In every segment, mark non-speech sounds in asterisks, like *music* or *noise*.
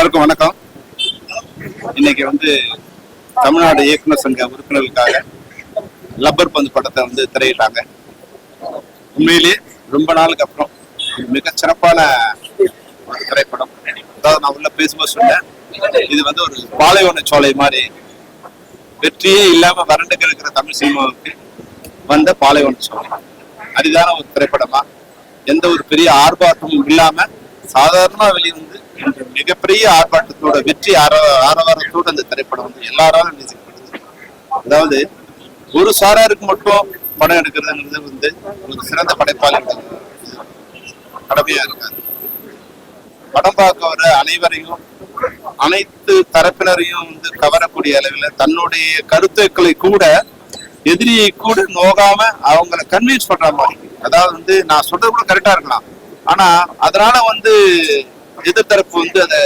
எல்லாருக்கும் வணக்கம். இன்னைக்கு வந்து தமிழ்நாடு இயக்குனர் சங்க உறுப்பினர்களுக்காக லப்பர் பந்து படத்தை வந்து திரையிட்டாங்க. உண்மையிலேயே ரொம்ப நாளுக்கு அப்புறம் மிக சிறப்பான ஒரு திரைப்படம். அதாவது நான் உள்ள பேசும்போது சொன்னேன் இது வந்து ஒரு பாலைவன சோலை மாதிரி வெற்றியே இல்லாம வறண்டு கிடக்கிற தமிழ் சினிமாவுக்கு வந்த பாலைவன சோலை. அரிதான ஒரு திரைப்படமா? எந்த ஒரு பெரிய ஆர்ப்பாட்டமும் இல்லாம சாதாரணமா வெளியே வந்து மிகப்பெரிய ஆர்ப்பாட்டத்தோட வெற்றி ஆர ஆரவாரத்தோட அந்த திரைப்படம் வந்து எல்லாராலும் நேசிக்கப்படுது அதாவது ஒரு சாராருக்கு மட்டும் படம் எடுக்கிறதுங்கிறது வந்து ஒரு சிறந்த படைப்பாளர்கள் கடமையா இருக்காது. படம் பார்க்க வர அனைவரையும் அனைத்து தரப்பினரையும் வந்து கவரக்கூடிய அளவில் தன்னுடைய கருத்துக்களை கூட எதிரியை கூட நோகாம அவங்கள கன்வின்ஸ் பண்ற மாதிரி. அதாவது வந்து நான் சொல்றது கூட கரெக்டா இருக்கலாம். ஆனா அதனால வந்து எதிர்த்தரப்பு வந்து அதை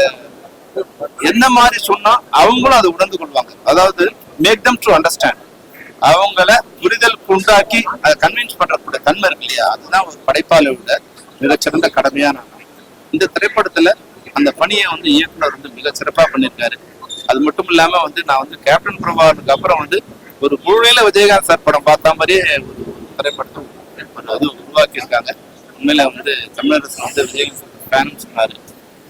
என்ன மாதிரி சொன்னா அவங்களும் அதை உணர்ந்து கொள்வாங்க. அதாவது மேக் தம் டு அண்டர்ஸ்டாண்ட் அவங்கள புரிதல் உண்டாக்கி அதை கன்வின்ஸ் பண்றக்கூடிய தன்மை இருக்கு இல்லையா? அதுதான் ஒரு படைப்பாளியோட மிகச்சிறந்த கடமையான இந்த திரைப்படத்துல அந்த பணியை வந்து இயக்குனர் வந்து மிக சிறப்பா பண்ணியிருக்காரு. அது மட்டும் இல்லாம வந்து நான் வந்து கேப்டன் பிரபாகருக்கு அப்புறம் வந்து ஒரு முழுமையில விஜயகாந்த் சார் படம் பார்த்த மாதிரியே ஒரு திரைப்படத்தை ஒரு அது உருவாக்கி இருக்காங்க உண்மையில வந்து தமிழரசு வந்து விஜயகாந்த் சார் சொன்னாரு.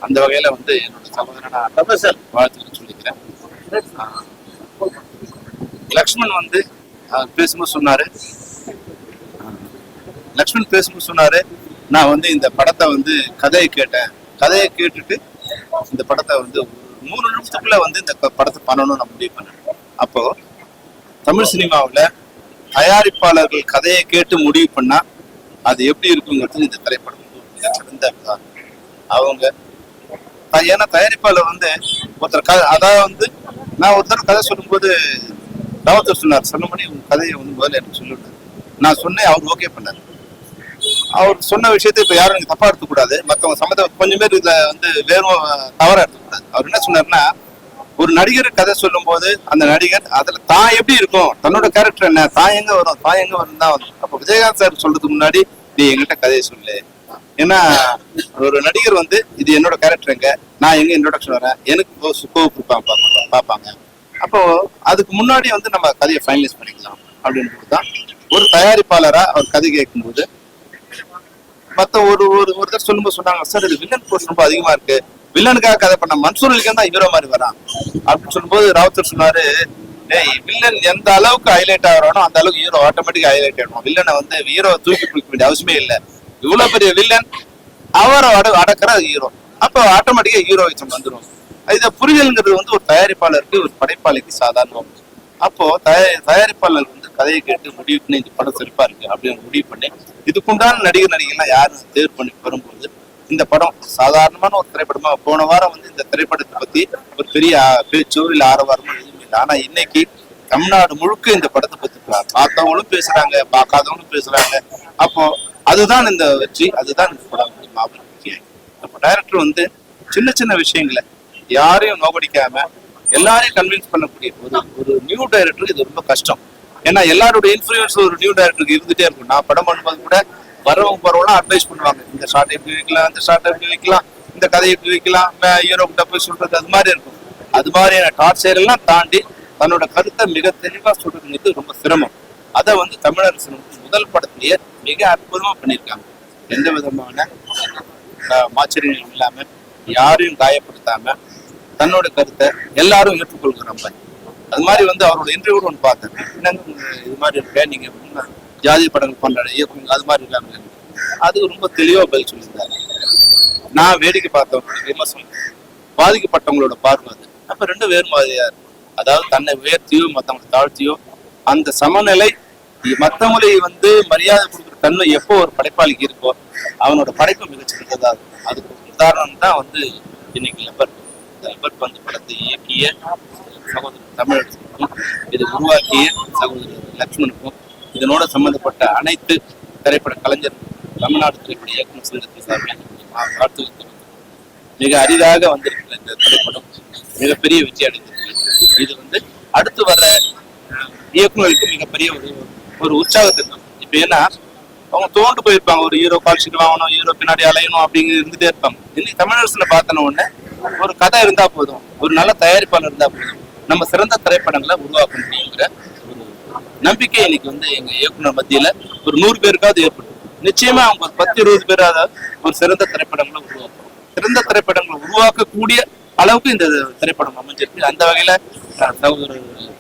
அந்த வகையில வந்து என்னோட சகோதரனா சார் வாழ்த்துக்கள் சொல்லிக்கிறேன். லக்ஷ்மன் லக்ஷ்மண் வந்து பேசும்போது சொன்னாரு. லக்ஷ்மன் லக்ஷ்மண் பேசும்போது சொன்னாரு நான் வந்து இந்த படத்தை வந்து கதையை கேட்டேன். கதையை கேட்டுட்டு இந்த படத்தை வந்து மூணு நிமிஷத்துக்குள்ள வந்து இந்த படத்தை பண்ணணும்னு நான் முடிவு பண்ணேன். அப்போ தமிழ் சினிமாவுல தயாரிப்பாளர்கள் கதையை கேட்டு முடிவு பண்ணா அது எப்படி இருக்குங்கிறது இந்த திரைப்படம். மிகச்சிறந்த அவங்க ஏன்னா தயாரிப்பாளர் வந்து ஒருத்தர் கதை அதாவது வந்து நான் ஒருத்தர் கதை சொல்லும்போது ராவத்தர் சொன்னார் சொன்னபடி உங்க கதையை வந்து முதல்ல எனக்கு சொல்லிவிட்டார் நான் சொன்னேன் அவர் ஓகே பண்ணார். அவர் சொன்ன விஷயத்தை இப்ப யாரும் எனக்கு தப்பா எடுத்துக்கூடாது. மற்றவங்க சம்மந்த கொஞ்சம் பேர் இதுல வந்து வேறும் தவறாக எடுத்துக்கூடாது. அவர் என்ன சொன்னார்னா ஒரு நடிகர் கதை சொல்லும்போது அந்த நடிகர் அதுல தான் எப்படி இருக்கும்? தன்னோட கேரக்டர் என்ன? தான் எங்க வரும்? தான் எங்க வரும் தான் வரும். அப்ப விஜயகாந்த் சார் சொல்றதுக்கு முன்னாடி நீ எங்கிட்ட கதையை சொல்லு. ஏன்னா ஒரு நடிகர் வந்து இது என்னோட கேரக்டர் எங்க நான் எங்க இன்ட்ரோடக்ஷன் வரேன் எனக்கு ஸ்கோப் கொடுப்பாங்க பார்ப்பாங்க அப்போ அதுக்கு முன்னாடி வந்து நம்ம கதையை ஃபைனலைஸ் பண்ணிக்கலாம் அப்படின்றது தான் ஒரு தயாரிப்பாளரா அவர் கதை கேட்கும்போது மத்த ஒரு ஒரு ஒருத்தர் சொல்லும்போது சொன்னாங்க சார் இது வில்லன் போர்ஷன் ரொம்ப அதிகமா இருக்கு. வில்லனுக்காக கதை பண்ண மன்சூர் அலிகான் தான் ஹீரோ மாதிரி வரான். அப்படின்னு சொல்லும்போது ராவுத்தர் சொன்னாரு டேய் வில்லன் எந்த அளவுக்கு ஹைலைட் ஆகிறானோ அந்த அளவுக்கு ஹீரோ ஆட்டோமேட்டிக் ஹைலைட் ஆகிடும் வில்லனை வந்து ஹீரோ தூக்கி பிடிக்க வேண்டிய அவசியமே இல்லை. இவ்வளவு பெரிய வில்லன் அவரை அட அடக்கிற ஹீரோ அப்போ ஆட்டோமேட்டிக்கா ஹீரோயிசம் வந்துடும் இத புரிதல்ங்கிறது வந்து ஒரு தயாரிப்பாளருக்கு ஒரு படைப்பாளிக்கு சாதாரணம் அப்போ தயாரிப்பாளர் வந்து கதையை கேட்டு முடிவு பண்ணி இந்த படம் சிறப்பா இருக்கு அப்படின்னு முடிவு பண்ணி இதுக்குண்டான நடிகர் நடிகைலாம் யாரும் தேர்வு பண்ணி வரும்போது இந்த படம் சாதாரணமான ஒரு திரைப்படமா போன வாரம் வந்து இந்த திரைப்படத்தை பத்தி ஒரு பெரிய பேச்சோ இல்ல ஆரவாரமோ எதுவுமே இல்லை. ஆனா இன்னைக்கு தமிழ்நாடு முழுக்க இந்த படத்தை பத்தி பார்த்தவங்களும் பேசுறாங்க பார்க்காதவங்களும் பேசுறாங்க. அப்போ அதுதான் இந்த வெற்றி அதுதான் இந்த படம். மாபெரும் வெற்றி அப்போ டைரக்டர் வந்து சின்ன சின்ன விஷயங்களை யாரையும் நோபடிக்காம எல்லாரையும் கன்வின்ஸ் பண்ணக்கூடிய ஒரு ஒரு நியூ டைரக்டருக்கு இது ரொம்ப கஷ்டம். ஏன்னா எல்லாருடைய இன்ஃபுளுன்ஸ் ஒரு நியூ டைரக்டருக்கு இருந்துட்டே இருக்கும். நான் படம் பண்ணும்போது கூட வரவங்க போறவங்களாம் அட்வைஸ் பண்ணுவாங்க. இந்த ஷார்ட் எப்படி வைக்கலாம் இந்த ஷார்ட் எப்படி வைக்கலாம் இந்த கதையை எப்படி வைக்கலாம் ஹீரோ கிட்ட போய் சொல்றது அது மாதிரி இருக்கும். அது மாதிரியான டார்ச்சர் எல்லாம் தாண்டி தன்னோட கருத்தை மிக தெளிவா சொல்றதுங்கிறது ரொம்ப சிரமம். அதை வந்து தமிழரசன் வந்து முதல் படத்திலேயே மிக அற்புதமா பண்ணியிருக்காங்க. எந்த விதமான மாச்சரியம் இல்லாம யாரையும் காயப்படுத்தாம தன்னோட கருத்தை எல்லாரும் ஏற்றுக்கொள்கிற மாதிரி. அது மாதிரி வந்து அவரோட இன்டர்வியூ ஒன்று பார்த்தேன். என்னங்க இது மாதிரி இருக்க நீங்க ஜாதி படங்கள் பண்ற இயக்கம் அது மாதிரி இல்லாம அது ரொம்ப தெளிவா பதில் சொல்லியிருந்தாரு. நான் வேடிக்கை பார்த்தவங்க விமர்சனம் பாதிக்கப்பட்டவங்களோட பார்வை அது. அப்ப ரெண்டு வேறு மாதிரியா இருக்கும் அதாவது தன்னை உயர்த்தியோ மற்றவங்களை தாழ்த்தியோ அந்த சமநிலை மத்தவங்களை வந்து மரியாதை கொடுக்குற தன்மை எப்போ ஒரு படைப்பாளிக்கு இருக்கோ அவனோட படைப்பு மிகச்சிறந்ததா இருக்கும். அதுக்கு ஒரு உதாரணம் தான் வந்து இன்னைக்கு லெபர் இந்த பந்து படத்தை இயக்கிய சகோதரர் தமிழரசுக்கும் இது உருவாக்கிய சகோதரர் லக்ஷ்மணுக்கும் இதனோட சம்பந்தப்பட்ட அனைத்து திரைப்பட கலைஞர் தமிழ்நாடு திரைப்பட இயக்குனர் சங்கத்தின் சார்பில் வாழ்த்துக்கள் மிக அரிதாக வந்திருக்கிற இந்த திரைப்படம் மிகப்பெரிய வெற்றி அடைந்திருக்கு இது வந்து அடுத்து வர்ற இயக்குநர்களுக்கு மிகப்பெரிய ஒரு ஒரு உற்சாகத்தை தரும் இப்ப ஏன்னா அவங்க தோண்டு போயிருப்பாங்க. ஒரு ஹீரோ கால்ஷீட் வாங்கணும் ஹீரோ பின்னாடி அலையணும் அப்படிங்கிற இருந்துட்டே இருப்பாங்க. இன்னைக்கு தமிழரசுல பார்த்தன உடனே ஒரு கதை இருந்தா போதும். ஒரு நல்ல தயாரிப்பாளர் இருந்தா போதும். நம்ம சிறந்த திரைப்படங்களை உருவாக்க முடியுங்கிற ஒரு நம்பிக்கை இன்னைக்கு வந்து எங்க இயக்குனர் மத்தியில ஒரு நூறு பேருக்காவது ஏற்பட்டு நிச்சயமா அவங்க ஒரு பத்து இருபது பேராவது ஒரு சிறந்த திரைப்படங்களை உருவாக்கும் சிறந்த திரைப்படங்களை உருவாக்கக்கூடிய அளவுக்கு இந்த திரைப்படம் அமைஞ்சிருக்கு. அந்த வகையில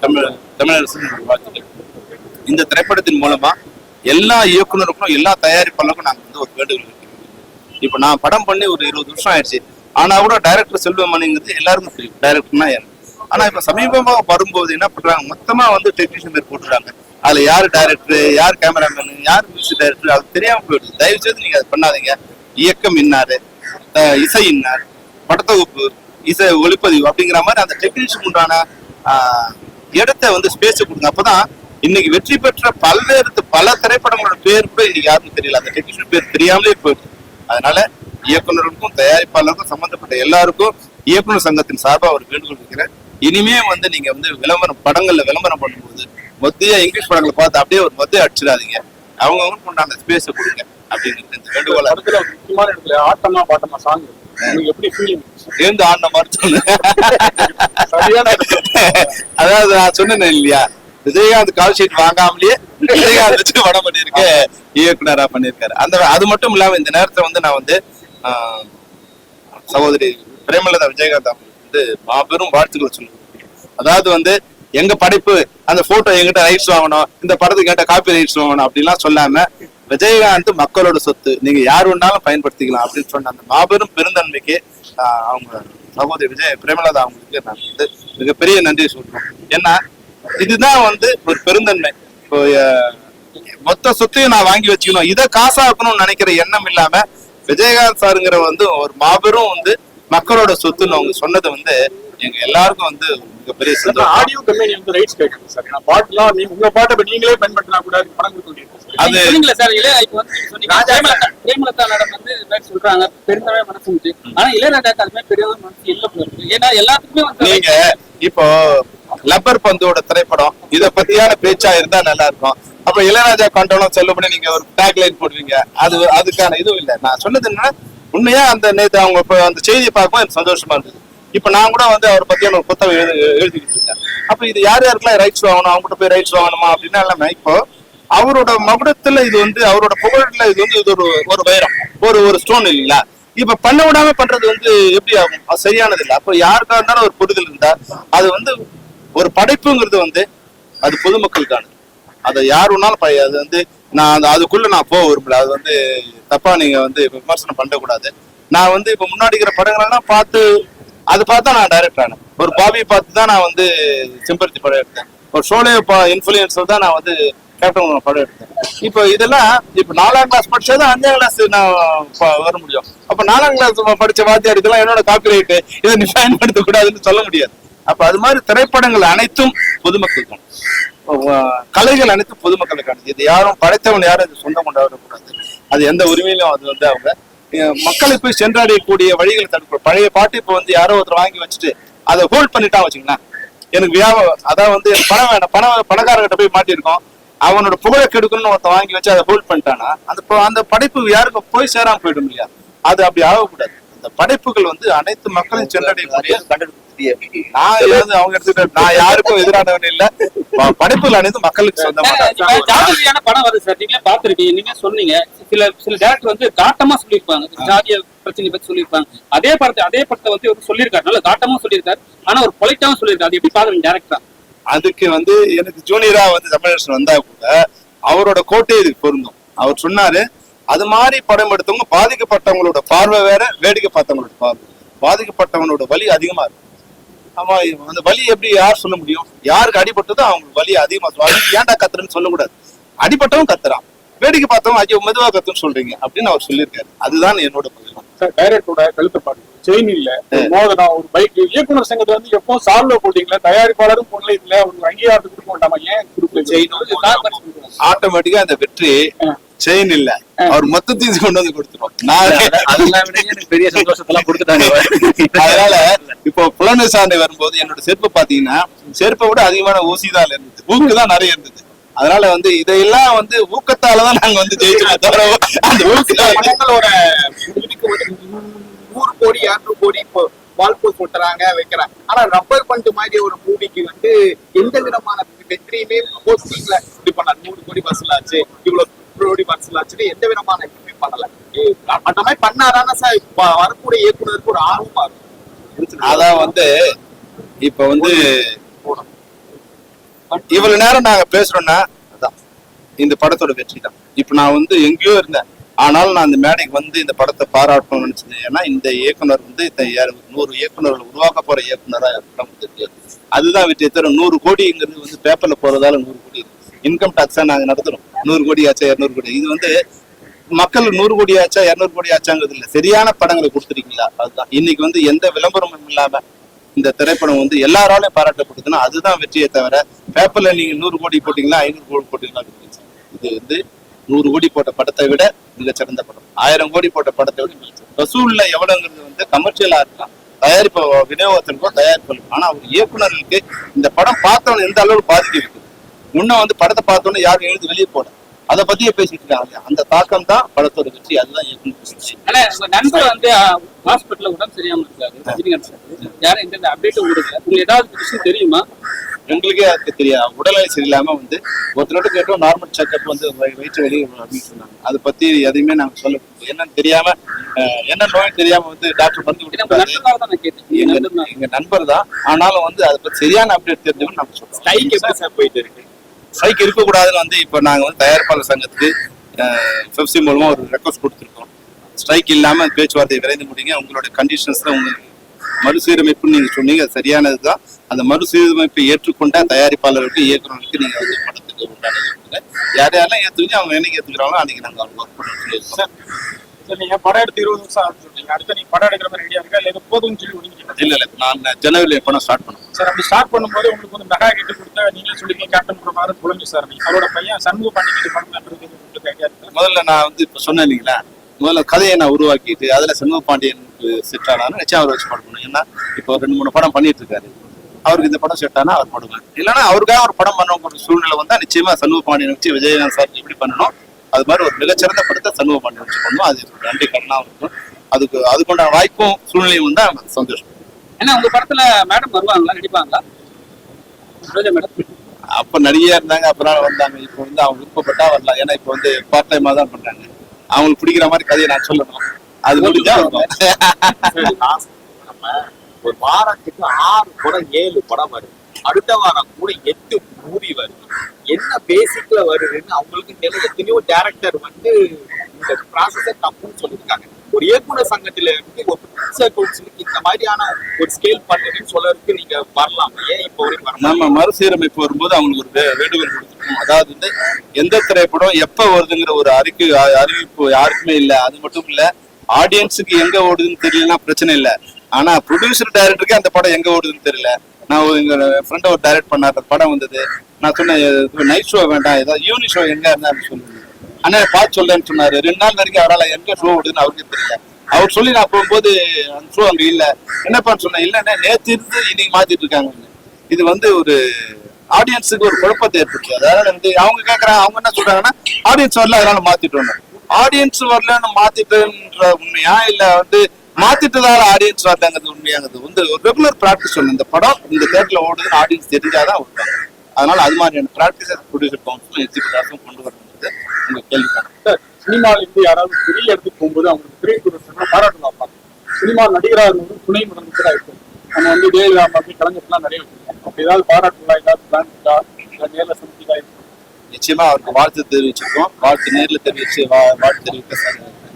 தமிழ் தமிழரசு வாழ்த்துக்கள். இந்த திரைப்படத்தின் மூலமா எல்லா இயக்குனருக்கும் எல்லா தயாரிப்பாளருக்கும் நாங்க வந்து ஒரு வேண்டுகோள் இப்ப நான் படம் பண்ணி ஒரு இருபது வருஷம் ஆயிடுச்சு. ஆனா கூட டைரக்டர் செல்வமணிங்கிறது எல்லாருக்கும் தெரியும். டைரக்டர்னா யாரு? ஆனா இப்ப சமீபமா வரும்போது என்ன பண்றாங்க? மொத்தமா வந்து டெக்னீஷியன் பேர் போட்டுறாங்க அதுல யார் டைரக்டர் யார் கேமராமேன் யார் மியூசிக் டைரக்டர் அது தெரியாம போயிடுது. தயவு செய்து நீங்க அதை பண்ணாதீங்க. இயக்கம் இன்னாரு அஹ் இசை இன்னார் படத்தொகுப்பு இசை ஒளிப்பதிவு அப்படிங்கிற மாதிரி அந்த டெக்னீஷியன் உண்டான ஆஹ், இடத்தை வந்து ஸ்பேஸ் கொடுங்க. அப்பதான் இன்னைக்கு வெற்றி பெற்ற பல்வேறு பல திரைப்படங்களோட பேர் கூட இன்னைக்கு யாருக்கும் தெரியல. அந்த டெக்னீஷியன் பேர் தெரியாமலே போயிடுது அதனால இயக்குனருக்கும் தயாரிப்பாளருக்கும் சம்பந்தப்பட்ட எல்லாருக்கும் இயக்குனர் சங்கத்தின் சார்பா ஒரு வேண்டுகோள் வைக்கிறேன் இனிமே வந்து நீங்க வந்து விளம்பரம் படங்கள்ல விளம்பரம் பண்ணும்போது மொத்திய இங்கிலீஷ் படங்களை பார்த்து அப்படியே ஒரு மொத்தையை அடிச்சிடாதீங்க. அவங்கவுங்களுக்கு உண்டான ஸ்பேஸை கொடுங்க அப்படிங்கிறது இந்த வேண்டுகோளா ஒரு முக்கியமான இடத்துல ஆட்டமா பாட்டமா சாங் எப்படி ஃபீலிங் எழுந்து ஆடின மாதிரி சொன்னேன். அதாவது நான் சொன்னேன் இல்லையா? விஜயகாந்த் கால் ஷீட் வாங்காமலேயே விஜயகாந்த் வச்சு படம் பண்ணியிருக்க இயக்குனரா பண்ணியிருக்காரு. அந்த அது மட்டும் இல்லாம இந்த நேரத்துல வந்து நான் வந்து சகோதரி பிரேமலதா விஜயகாந்த் அவங்களுக்கு வந்து மாபெரும் வாழ்த்துக்கள் சொல்லுவேன் அதாவது வந்து எங்க படைப்பு அந்த போட்டோ எங்கிட்ட ரைட்ஸ் வாங்கணும் இந்த படத்துக்கு என்கிட்ட காப்பி ரைட்ஸ் வாங்கணும் அப்படிலாம் சொல்லாம விஜயகாந்த் மக்களோட சொத்து நீங்க யார் வேணாலும் பயன்படுத்திக்கலாம் அப்படின்னு சொன்ன அந்த மாபெரும் பெருந்தன்மைக்கு அவங்க சகோதரி விஜய் பிரேமலதா அவங்களுக்கு நான் வந்து மிகப்பெரிய நன்றி சொல்றோம் ஏன்னா இதுதான் வந்து ஒரு பெருந்தன்மை. இப்போ மொத்த சொத்தையும் நான் வாங்கி வச்சுக்கணும். இதை காசாக்கணும்னு நினைக்கிற எண்ணம் இல்லாம விஜயகாந்த் சாருங்கிற வந்து ஒரு மாபெரும் வந்து மக்களோட சொத்துன்னு அவங்க சொன்னது வந்து எங்க எல்லாருக்கும் வந்து மிகப்பெரிய ஆடியோ கம்பெனி வந்து ரைட்ஸ் கேட்குது சார். நான் பாட்டுலாம் நீங்க உங்க பாட்டை நீங்களே பயன்படுத்தினா கூட அதுக்கு பணம் கொடுக்க அது- சொன்னீங்களே சார் இளைய இப்ப வந்து பிரேமலதா பிரேமலதா மேடம் வந்து மாதிரி சொல்றாங்க. பெருந்தவே மனசு உண்டு ஆனா இளையராஜாக்கு அது மாதிரி பெரிய மனசு இல்ல ஏன்னா எல்லாத்துக்குமே வந்து நீங்க இப்போ லப்பர் பந்தோட திரைப்படம் இத பத்தியான பேச்சா இருந்தா நல்லா இருக்கும். அப்ப இளையராஜா கண்டனம் செல்லுபடி நீங்க ஒரு டேக் லைன் போடுவீங்க அது அதுக்கான இதுவும் இல்ல. நான் சொன்னது என்னன்னா உண்மையா அந்த நேத்து அவங்க இப்ப அந்த செய்தியை பார்க்கும்போது எனக்கு சந்தோஷமா இருந்தது. இப்ப நான் கூட வந்து அவரை பத்தியான ஒரு புத்தகம் எழுதி எழுதிக்கிட்டு இருக்கேன். அப்ப இது யார் யாருக்கெல்லாம் ரைட்ஸ் வாங்கணும்? அவங்ககிட்ட போய் ரைட்ஸ் வாங்கணுமா? அப்படின்னா இல்லாம இப்போ அவரோட மகுடத்துல இது வந்து அவரோட புகழ்ல இது வந்து இது ஒரு ஒரு வைரம். ஒரு ஒரு ஸ்டோன் இல்லைங்களா? இப்ப பண்ண விடாம பண்றது வந்து எப்படி ஆகும்? அது சரியானது இல்லை. அப்ப யாருக்கா இருந்தாலும் ஒரு புரிதல் இருந்தா அது வந்து ஒரு படைப்புங்கிறது வந்து அது பொதுமக்களுக்கானது. அதை யார் வேணாலும் பழைய அது வந்து நான் அந்த அதுக்குள்ள நான் போக விரும்பல. அது வந்து தப்பா நீங்க வந்து விமர்சனம் பண்ணக்கூடாது. நான் வந்து இப்ப முன்னாடி இருக்கிற படங்கள்லாம் பார்த்து அது பார்த்தா நான் டைரக்டர் ஆனேன். ஒரு பாபியை பார்த்து தான் நான் வந்து சிம்பருத்தி படம் எடுத்தேன். ஒரு ஷோலே இன்ஃபுளுன்ஸர் தான் நான் வந்து கேப்டன் படம் எடுத்தேன். இப்போ இதெல்லாம் இப்போ நாலாம் கிளாஸ் படிச்சது அஞ்சாம் கிளாஸ் நான் வர முடியும். அப்போ நாலாம் கிளாஸ் படிச்ச வாத்தியார் இதெல்லாம் என்னோட காப்பிரைட் இதை நீ பயன்படுத்தக்கூடாதுன்னு சொல்ல முடியாது. அப்ப அது மாதிரி திரைப்படங்கள் அனைத்தும் பொதுமக்களுக்கும் கலைகள் அனைத்தும் பொதுமக்களுக்கானது. இது யாரும் படைத்தவன் யாரும் இது சொந்தம் கொண்டாடக்கூடாது அது எந்த உரிமையிலும் அது வந்து அவங்க மக்களை போய் சென்றடையக்கூடிய வழிகளை தடுக்கணும். பழைய பாட்டு இப்போ வந்து யாரோ ஒருத்தர் வாங்கி வச்சுட்டு அதை ஹோல்ட் பண்ணிட்டா வச்சுக்கோங்களேன். எனக்கு வியாபாரம் அதான் வந்து பணம் வேண்டாம் பணம் பணக்காரர்கிட்ட போய் மாட்டியிருக்கோம். அவனோட புகழை கெடுக்கணும்னு ஒருத்தன் வாங்கி வச்சு அதை ஹோல்ட் பண்ணிட்டானா அந்த அந்த படைப்பு யாருக்கும் போய் சேராம போயிடும் இல்லையா? அது அப்படி ஆகக்கூடாது. அந்த படைப்புகள் வந்து அனைத்து மக்களையும் சென்றடையக்கூடிய நான் வந்து அவங்க எடுத்துக்கிட்ட நான் யாருக்கும் எதிரானவன் இல்ல. படைப்புகள் அனைத்தும் மக்களுக்கு ஜாதகியான படம் வருது சார். நீங்களே பாத்துருக்கீங்க நீங்க சொன்னீங்க. சில சில டேரக்டர் வந்து காட்டமா சொல்லியிருப்பாங்க. ஜாதிய பிரச்சனை பத்தி சொல்லியிருப்பாங்க. அதே படத்தை அதே படத்தை வந்து இவர் சொல்லியிருக்காரு. நல்ல காட்டமா சொல்லியிருக்காரு. ஆனா ஒரு பொலைட்டாவும் சொல்லியிருக்காரு. அது எப்படி பாக்குறீங்க டேரக்டரா அதுக்கு வந்து எனக்கு ஜூனியரா வந்து தமிழரசன் வந்தா கூட அவரோட கோட்டை இதுக்கு பொருந்தும். அவர் சொன்னாரு அது மாதிரி படம் எடுத்தவங்க பாதிக்கப்பட்டவங்களோட பார்வை வேற வேடிக்கை பார்த்தவங்களோட பார்வை. பாதிக்கப்பட்டவங்களோட வலி அதிகமா இருக்கும் ஆமா அந்த வலி எப்படி யார் சொல்ல முடியும்? யாருக்கு அடிபட்டதோ அவங்களுக்கு வலி அதிகமா அது ஏன்டா கத்துறேன்னு சொல்லக்கூடாது. அடிபட்டவன் கத்துறான். வேடிக்கை பார்த்தவன் ஐயோ மெதுவா கத்துன்னு சொல்றீங்க அப்படின்னு அவர் சொல்லியிருக்காரு. அதுதான் என்னோட பதில். டைரக்டரோட கழுத்து செயின் இல்ல. மோதிரம் ஒரு பைக் இயக்குனர் சங்கத்துல வந்து எப்போ சால்வோ போட்டீங்களா? தயாரிப்பாளரும் போடல இதுல ஒரு அங்கீகாரத்தை கொடுக்க மாட்டாமா? ஏன்? கொடுக்கல ஆட்டோமேட்டிக்கா அந்த வெற்றி செயின் இல்ல. அவர் மொத்தத்தையும் கொண்டு வந்து கொடுத்துரும். நான் பெரிய சந்தோஷத்தெல்லாம் கொடுத்துட்டாங்க. அதனால இப்போ புலனை சார்ந்து வரும்போது என்னோட செருப்பு பாத்தீங்கன்னா செருப்பை விட அதிகமான ஊசி தான் இருந்தது. ஊக்கு தான் நிறைய இருந்தது. அதனால வந்து இதையெல்லாம் வந்து ஊக்கத்தாலதான் நாங்க வந்து ஜெயிச்சோம் தவிர அந்த ஊக்கு மக்களோட இதுக்கு வந்து நூறு கோடி இருநூறு கோடி இப்போ வால் போஸ்ட் ஒட்டுறாங்க வைக்கிறாங்க. ஆனா ரப்பர் பண்ட் மாதிரி ஒரு மூவிக்கு வந்து எந்த விதமான வெற்றியுமே போஸ்டிங்ல இப்படி பண்ணல. நூறு கோடி வசூல் ஆச்சு. இவ்வளவு கோடி பாக்ஸ்ல வச்சுட்டு எந்த விதமான எதுவுமே பண்ணல. இ- அந்த மாதிரி பண்ணாதானே சார் இப்ப வரக்கூடிய இயக்குனருக்கு ஒரு ஆர்வமா இருக்கும் அதான் வந்து இப்ப வந்து இவ்வளவு நேரம் நாங்க பேசுறோம்னா அதான் இந்த படத்தோட வெற்றி தான். இப்ப நான் வந்து எங்கேயோ இருந்தேன். ஆனாலும் நான் அந்த மேடைக்கு வந்து இந்த படத்தை பாராட்டணும்னு நினைச்சேன். ஏன்னா இந்த இயக்குனர் வந்து நூறு இயக்குநர்கள் உருவாக்க போற இயக்குனரா படம் வந்து அதுதான் வெற்றி. தவிர நூறு கோடிங்கிறது வந்து பேப்பர்ல போறதால நூறு கோடி இன்கம் டாக்ஸா நாங்க நடத்துறோம். நூறு கோடி ஆச்சா இரநூறு கோடி? இது வந்து மக்கள் நூறு கோடி ஆச்சா இரநூறு கோடி ஆச்சாங்கிறது இல்ல. சரியான படங்களை கொடுத்துருக்கீங்களா அதுதான். இன்னைக்கு வந்து எந்த விளம்பரமும் இல்லாம இந்த திரைப்படம் வந்து எல்லாராலையும் பாராட்டப்படுதுன்னா அதுதான் வெற்றியை தவிர பேப்பர்ல நீங்க நூறு கோடி போட்டீங்களா ஐநூறு கோடி போட்டீங்களா இது வந்து நூறு கோடி போட்ட படத்தை விட மிகச்சிறந்த படம். ஆயிரம் கோடி போட்ட படத்தை விட மிகச்சிறந்த வசூல்ல எவ்வளவுங்கிறது வந்து கமர்ஷியலா இருக்கலாம். தயாரிப்பு விநியோகத்திற்கோ தயாரிப்பு ஆனா ஒரு இயக்குனர்களுக்கு இந்த படம் பார்த்தவன எந்த அளவுக்கு பாதிக்க இருக்குது முன்ன வந்து படத்தை பார்த்தோன்னே யாரும் எழுந்து வெளியே போல அதை பத்தியே பேசிட்டு இருக்காங்க? அந்த தாக்கம் தான் படத்தோட வெற்றி. அதுதான் நண்பர் வந்து ஹாஸ்பிட்டல்ல உடம்பு சரியாம இருக்காரு ரஜினிகாந்த் சார். யாரும் எந்த அப்டேட்டும் உங்களுக்கு உங்களுக்கு ஏதாவது விஷயம் தெரியுமா? உங்களுக்கே அதுக்கு தெரியாது. உடல்நிலை சரியில்லாம வந்து ஒருத்தரோட கேட்டோம் நார்மல் செக்அப் வந்து வயி- வயிற்று வெளியே அப்படின்னு சொன்னாங்க. அதை பத்தி எதையுமே நாங்க சொல்ல முடியாது. என்னன்னு தெரியாம என்ன நோய் தெரியாம வந்து டாக்டர் நீங்க எங்க நண்பர் தான். ஆனாலும் வந்து அதை பத்தி சரியான அப்டேட் தெரிஞ்சவங்க நம்ம சொல்றோம். போயிட்டு இருக்கு? ஸ்ட்ரைக் இருக்கக்கூடாதுன்னு வந்து இப்போ நாங்க வந்து தயாரிப்பாளர் சங்கத்துக்கு பெப்சி மூலமா ஒரு ரெக்வஸ்ட் கொடுத்துருக்கோம். ஸ்ட்ரைக் இல்லாம பேச்சுவார்த்தை விரைந்து முடியுங்க உங்களோட கண்டிஷன்ஸ் உங்களுக்கு மறுசீரமைப்புன்னு நீங்க சொன்னீங்க. அது சரியானதுதான். அந்த மறுசீரமைப்பை ஏற்றுக்கொண்ட தயாரிப்பாளருக்கு இயக்குநருக்கு நீங்க வந்து படத்துக்கு உண்டான யார் யாரெல்லாம் ஏத்துக்கீங்க அவங்க என்னைக்கு ஏத்துக்கிறாங்களோ அன்னைக்கு நாங்க அவங்க ஒர்க் பண்ண சொல்லியிருக்கோம். சரி நீங்க படம் எடுத்து இருபது வருஷம் ஆகுது சொல்றீங்க அடுத்து நீங்க படம் எடுக்கிற மாதிரி ரெடியா இருக்கா? இல்ல இது போதும்னு சொல்லி ஒதுங்கிட்டீங்க இல்ல இல்ல நான் ஜனவரி படம் ஸ்டார்ட் பண்ணோம் சார் அப்படி ஸ்டார்ட் பண்ணும்போது உங்களுக்கு வந்து மெகா கிட்ட கொடுத்தா நீங்களே சொல்லிருக்கீங்க கேப்டன் பிரபாகர் புலஞ்சு சார். நீங்க அவரோட பையன் சண்முக பாண்டியன் படம் பண்றது உங்களுக்கு ஐடியா இருக்கு? முதல்ல நான் வந்து இப்ப சொன்னேன் இல்லைங்களா? முதல்ல கதையை நான் உருவாக்கிட்டு அதுல சண்முக பாண்டியனுக்கு செட் ஆனாலும் நிச்சயம் அவர் வச்சு படம் ஏன்னா இப்போ ஒரு ரெண்டு மூணு படம் பண்ணிட்டு இருக்காரு. அவருக்கு இந்த படம் செட் ஆனா அவர் படுவார் இல்லைன்னா அவருக்காக ஒரு படம் பண்ண சூழ்நிலை வந்தா நிச்சயமா சண்முக பாண்டியன் வச்சு விஜயகாந்த் சார் எப்படி பண்ணணும்? அது மாதிரி ஒரு மிகச்சிறந்த படத்தை பாண்டியன் வச்சு பண்ணணும் அது நன்றி கடனாகவும் இருக்கும் அதுக்கு அதுக்குண்டான வாய்ப்பும் சூழ்நிலையும் வந்தா எனக்கு சந்தோஷம். ஏன்னா உங்க படத்துல மேடம் வருவாங்களா? நடிப்பாங்களா? மேடம் அப்ப நடிகையா இருந்தாங்க அப்புறம் வந்தாங்க. இப்போ வந்து அவங்க விருப்பப்பட்டா வரலாம். ஏன்னா இப்போ வந்து பார்ட் டைமா தான் பண்றாங்க. அவங்களுக்கு பிடிக்கிற மாதிரி கதையை நான் சொல்லணும். அது முடிஞ்சா *laughs* ஒரு வாரத்துக்கு ஆறு படம் ஏழு படம் வருது. அடுத்த வாரம் கூட எட்டு மூவி வருது. என்ன பேசிக்ல வருதுன்னு அவங்களுக்கு தெரியல. எத்தனையோ டேரக்டர் வந்து இந்த ப்ராசஸ தப்புன்னு சொல்லியிருக்காங்க. ஒரு இயக்குனர் சங்கத்துல இருந்து ஒரு producer கவுன்சிலுக்கு இந்த மாதிரியான ஒரு ஸ்கேல் பண்ணுறதுன்னு சொல்லறதுக்கு நீங்க வரலாம். ஏன் இப்போ வரைக்கும் நம்ம மறுசீரமைப்பு வரும்போது அவங்களுக்கு ஒரு வே- வேண்டுகோள் கொடுத்துருக்கோம். அதாவது வந்து எந்த திரைப்படம் எப்ப வருதுங்கிற ஒரு அறிக்கை அறிவிப்பு யாருக்குமே இல்ல. அது மட்டும் இல்ல ஆடியன்ஸுக்கு எங்க ஓடுதுன்னு தெரியலனா பிரச்சனை இல்ல. ஆனா ப்ரொடியூசர் டைரக்டருக்கு அந்த படம் எங்க ஓடுதுன்னு தெரியல. நான் ஒரு எங்க ஃப்ரெண்ட் ஒரு டைரக்ட் பண்ணார் அந்த படம் வந்தது. நான் சொன்னேன் நைட் ஷோ வேண்டாம். ஏதாவது ஈவினிங் ஷோ எங்க இருந்தாலும் சொல்லுங்க அண்ணா பார்த்து சொல்றேன்னு சொன்னாரு. ரெண்டு நாள் வரைக்கும் அவரால் எங்க ஷோ விடுதுன்னு அவருக்கு தெரியல. அவர் சொல்லி நான் போகும்போது அந்த ஷோ அங்க இல்ல. என்னப்பான்னு சொன்னேன் இல்லைன்னா நேத்து இருந்து இன்னைக்கு மாத்திட்டு இருக்காங்க. இது வந்து ஒரு ஆடியன்ஸுக்கு ஒரு குழப்பத்தை ஏற்படுத்து. அதாவது வந்து அவங்க கேட்கறாங்க அவங்க என்ன சொல்றாங்கன்னா ஆடியன்ஸ் வரல அதனால மாத்திட்டோம் ஆடியன்ஸ் வரலன்னு மாத்திட்டுன்ற உண்மையா? இல்ல வந்து மாத்திட்டதால ஆடியன்ஸ் வரலங்கிறது உண்மையாங்கிறது. வந்து ஒரு ரெகுலர் ப்ராக்டிஸ் ஒன்று இந்த படம் இந்த தேட்டர்ல ஓடுதுன்னு ஆடியன்ஸ் தெரிஞ்சாதான் வருவாங்க அதனால அது மாதிரியான ப்ராக்டிஸ் ப்ரொடியூசர் கவுன்சிலும் எக்ஸிபிட்டாஸும் கொண்டு வரணுங்கிறது உங்க கேள்விக்கான. சார் சினிமால இருந்து யாராவது பெரிய இடத்துக்கு போகும்போது அவங்க திரை குடும்பம் பாராட்டு வைப்பாங்க சினிமா நடிகராக இருந்தது துணை முதலமைச்சராக இருக்கும் நம்ம வந்து ஜெயலலிதா மாதிரி கலைஞர்லாம் நிறைய வச்சிருக்கோம். அப்படி ஏதாவது பாராட்டுலாம் ஏதாவது பிளான் இருக்கா இல்லை நேரில் சந்திக்கா இருக்கும் நிச்சயமா அவருக்கு வாழ்த்து தெரிவிச்சிருக்கோம். வாழ்த்து நேர்ல தெரிவிச்சு வா- வாழ்த்து தெரிவிக்க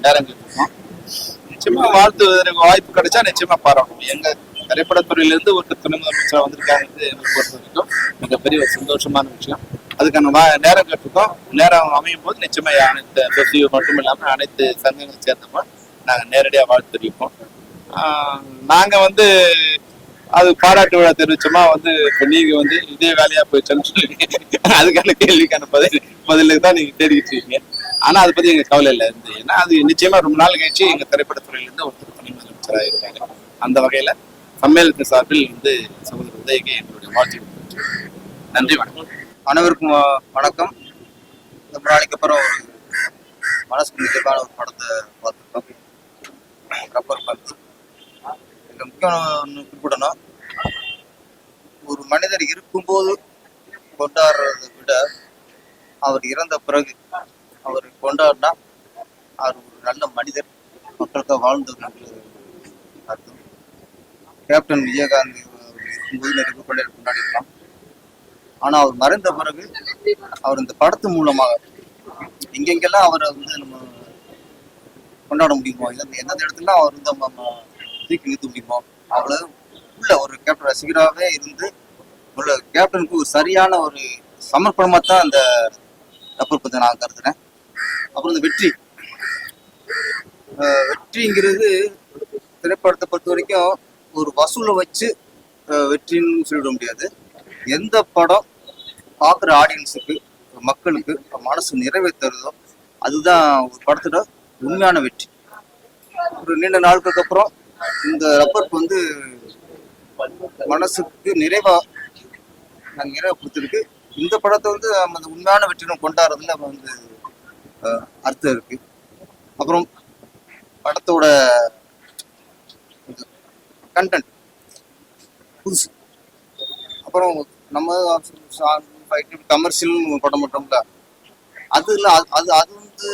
நேரம் கேட்டிருக்கோம் நிச்சயமா வாழ்த்துவதற்கு வாய்ப்பு கிடைச்சா நிச்சயமா பாராட்டணும். எங்க திரைப்படத்துறையில இருந்து ஒரு துணை முதலமைச்சர் வந்திருக்காங்க எனக்கு பொறுத்த வரைக்கும் மிகப்பெரிய ஒரு சந்தோஷமான விஷயம். அதுக்கான நேரம் கேட்டிருக்கோம் நேரம் அமையும் போது நிச்சயமா அனைத்து பெசிவ் மட்டும் இல்லாம அனைத்து சங்கங்களை சேர்ந்தப்போ நாங்க நேரடியா வாழ்த்து தெரிவிப்போம் நாங்கள் நாங்க வந்து அது பாராட்டு விழா தெரிவிச்சோமா வந்து இப்ப நீங்க வந்து இதே வேலையா போயிடுச்சுன்னு சொல்லி அதுக்கான கேள்விக்கான பதில் பதிலுக்கு தான் நீங்க தேடிக்கிட்டு இருக்கீங்க. ஆனா அதை பத்தி எங்க கவலை இல்லை. இருந்து ஏன்னா அது நிச்சயமா ரொம்ப நாள் கழிச்சு எங்க திரைப்படத்துறையிலிருந்து ஒருத்தர் துணை முதலமைச்சராக இருக்காங்க. அந்த வகையில சம்மேளனத்தின் சார்பில் வந்து சகோதரர் உதயக்கு எங்களுடைய வாழ்த்து நன்றி வணக்கம். அனைவருக்கும் வணக்கம். ரொம்ப நாளைக்கு அப்புறம் மனசு மனசுக்கு நிச்சயமான ஒரு படத்தை பார்த்துருக்கோம். ரப்பர் பந்து மிக முக்கியம்னு குறிப்பிடணும். ஒரு மனிதர் இருக்கும்போது கொண்டாடுறதை விட அவர் இறந்த பிறகு அவர் கொண்டாடினா அவர் ஒரு நல்ல மனிதர் மக்களுக்காக வாழ்ந்த அர்த்தம் கேப்டன் விஜயகாந்த் அவர் இருக்கும்போது நிறைய ஆனா அவர் மறைந்த பிறகு அவர் இந்த படத்து மூலமாக எங்கெங்கெல்லாம் அவரை வந்து நம்ம கொண்டாட முடியுமோ எந்த எந்தெந்த இடத்துல அவர் வந்து நம்ம நம்ம தூக்கி நிறுத்த முடியுமோ அவ்வளவு உள்ள ஒரு கேப்டன் ரசிகராகவே இருந்து உள்ள கேப்டனுக்கு ஒரு சரியான ஒரு சமர்ப்பணமா தான் அந்த ரப்பர் பத்தி நான் கருதுறேன். அப்புறம் இந்த வெற்றி. அஹ் வெற்றிங்கிறது திரைப்படத்தை பொறுத்த வரைக்கும் ஒரு வசூலை வச்சு வெற்றின்னு சொல்லிட முடியாது. எந்த படம் பார்க்குற ஆடியன்ஸுக்கு மக்களுக்கு மனசு நிறைவேற்றுறதோ அதுதான் ஒரு படத்தோட உண்மையான வெற்றி. ஒரு நீண்ட நாட்களுக்கு அப்புறம் இந்த ரப்பர் வந்து மனசுக்கு நிறைவா நாங்கள் நிறைவு கொடுத்துருக்கு இந்த படத்தை வந்து நம்ம அந்த உண்மையான வெற்றின்னு கொண்டாடுறதுல வந்து அர்த்தம் இருக்கு. அப்புறம் படத்தோட கண்டென்ட் புதுசு. அப்புறம் நம்ம கமர்ஷியல் படம் மட்டும்ல அது இல்லை அது அது அது வந்து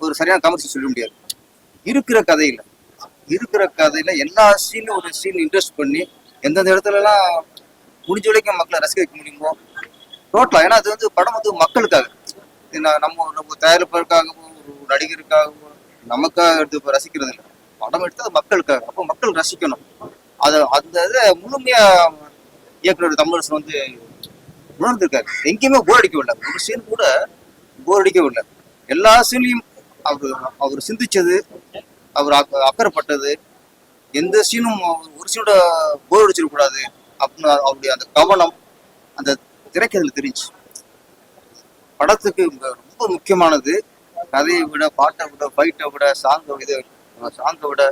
ஒரு சரியான கமர்ஷியல் சொல்ல முடியாது. இருக்கிற கதையில இருக்கிற கதையில எல்லா சீனும் ஒரு சீன் இன்ட்ரெஸ்ட் பண்ணி எந்தெந்த இடத்துலலாம் முடிஞ்ச வரைக்கும் மக்களை ரசிக்க வைக்க முடியுமோ டோட்டலாக ஏன்னா அது வந்து படம் வந்து மக்களுக்காக. நம்ம நம்ம தயாரிப்பதற்காகவும் ஒரு நடிகருக்காகவோ நமக்காக எடுத்து இப்ப ரசிக்கிறது இல்லை. படம் எடுத்து மக்களுக்காக. அப்போ மக்கள் ரசிக்கணும். அது அந்த இதை முழுமையா இயக்குனர் தமிழரசன் வந்து உணர்ந்திருக்காரு. எங்கேயுமே போர் அடிக்கவில்லை ஒரு சீன் கூட போர் அடிக்கவில்லை எல்லா சீன்லையும் அவர் அவர் சிந்திச்சது அவர் அக்கறைப்பட்டது. எந்த சீனும் ஒரு சீனோட போர் அடிச்சிடக்கூடாது. அப்படின்னு அவருடைய அந்த கவனம் அந்த திரைக்கதையில் தெரிஞ்சு படத்துக்கு ரொம்ப முக்கியமானது. கதையை விட பாட்டை விட ஃபைட்டை விட சாங்கை விட சாங்கை விட